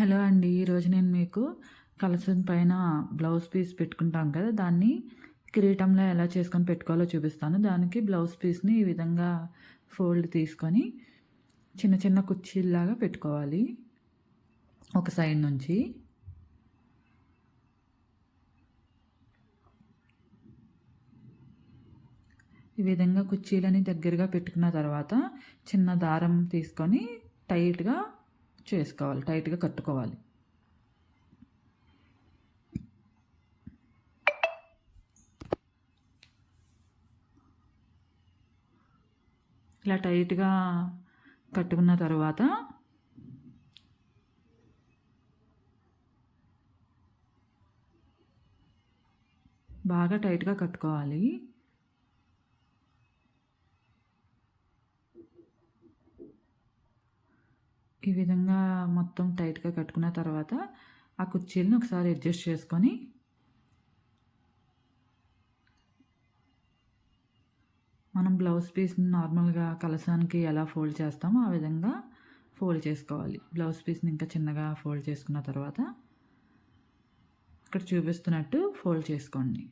Hello అండి ఈరోజు నేను మీకు కలసం పైన బ్లౌజ్ పీస్ పెట్టుకుంటాం కదా దాన్ని కిరీటంలో ఎలా చేసుకొని పెట్టుకోవాలో చూపిస్తాను. దానికి బ్లౌజ్ పీస్ని ఈ విధంగా ఫోల్డ్ తీసుకొని చిన్న చిన్న కుర్చీల్లాగా పెట్టుకోవాలి. ఒక సైడ్ నుంచి ఈ విధంగా కుర్చీలని దగ్గరగా పెట్టుకున్న తర్వాత చిన్న దారం తీసుకొని టైట్గా చేసుకోవాలి టైట్గా కట్టుకోవాలి. ఇలా టైట్గా కట్టుకున్న తర్వాత బాగా టైట్గా కట్టుకోవాలి. ఈ విధంగా మొత్తం టైట్గా కట్టుకున్న తర్వాత ఆ కుర్చీలను ఒకసారి అడ్జస్ట్ చేసుకొని మనం బ్లౌజ్ పీస్ని నార్మల్గా కలసానికి ఎలా ఫోల్డ్ చేస్తామో ఆ విధంగా ఫోల్డ్ చేసుకోవాలి. బ్లౌజ్ పీస్ని ఇంకా చిన్నగా ఫోల్డ్ చేసుకున్న తర్వాత ఇక్కడ చూపిస్తున్నట్టు ఫోల్డ్ చేసుకోండి.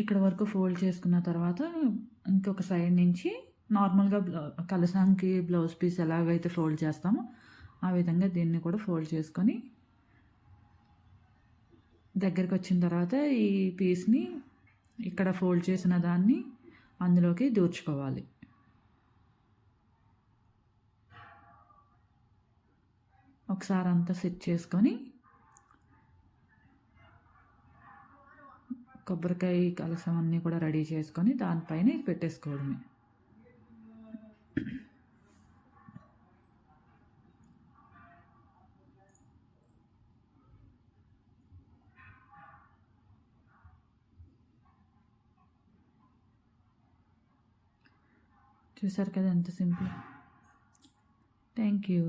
ఇక్కడ వరకు ఫోల్డ్ చేసుకున్న తర్వాత ఇంకొక సైడ్ నుంచి నార్మల్గా బ్లౌ బ్లౌజ్ పీస్ ఎలాగైతే ఫోల్డ్ చేస్తామో ఆ విధంగా దీన్ని కూడా ఫోల్డ్ చేసుకొని దగ్గరికి వచ్చిన తర్వాత ఈ పీస్ని ఇక్కడ ఫోల్డ్ చేసిన దాన్ని అందులోకి దూర్చుకోవాలి. ఒకసారి అంతా సెట్ చేసుకొని కొబ్బరికాయ కలసం అన్నీ కూడా రెడీ చేసుకొని దానిపైన ఇది పెట్టేసుకోవడమే. చూసారు కదా ఎంత సింపుల్. Thank you.